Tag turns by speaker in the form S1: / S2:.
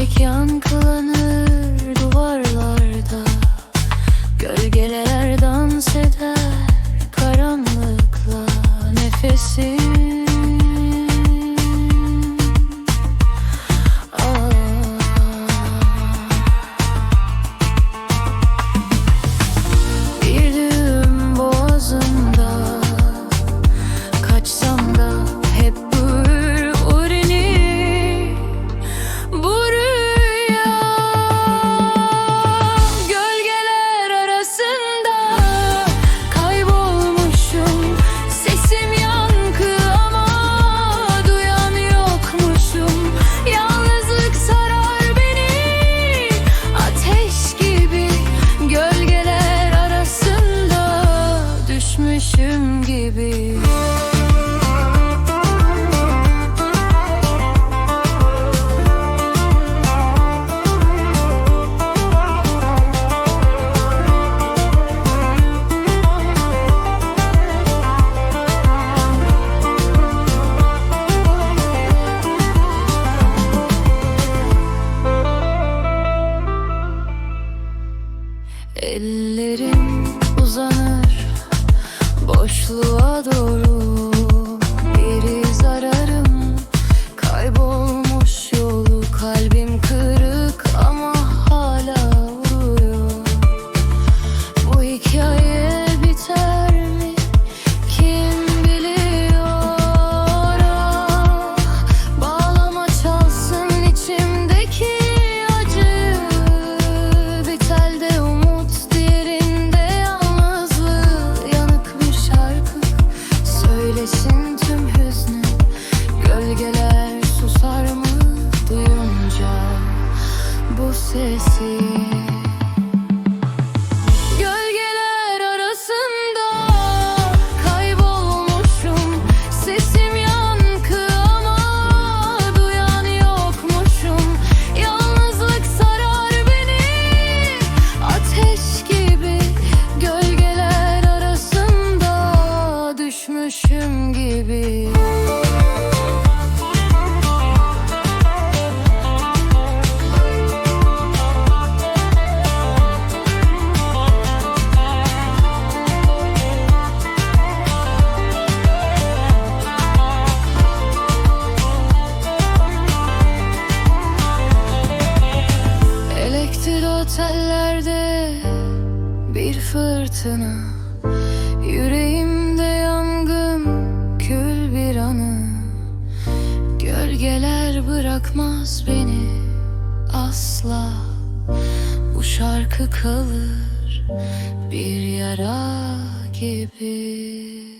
S1: Sessizlik yankılanır duvarlarda. Gölgeler dans eder karanlıkla. Nefesim Düşmüşüm gibi. Ellerim uzanır boşluğa doğru söylesin tüm hüznü. Gölgeler susar mı duyunca bu sesi düşmüşüm gibi. Otellerde bir fırtına Yüreğimde Gölgeler bırakmaz beni asla. Bu şarkı kalır bir yara gibi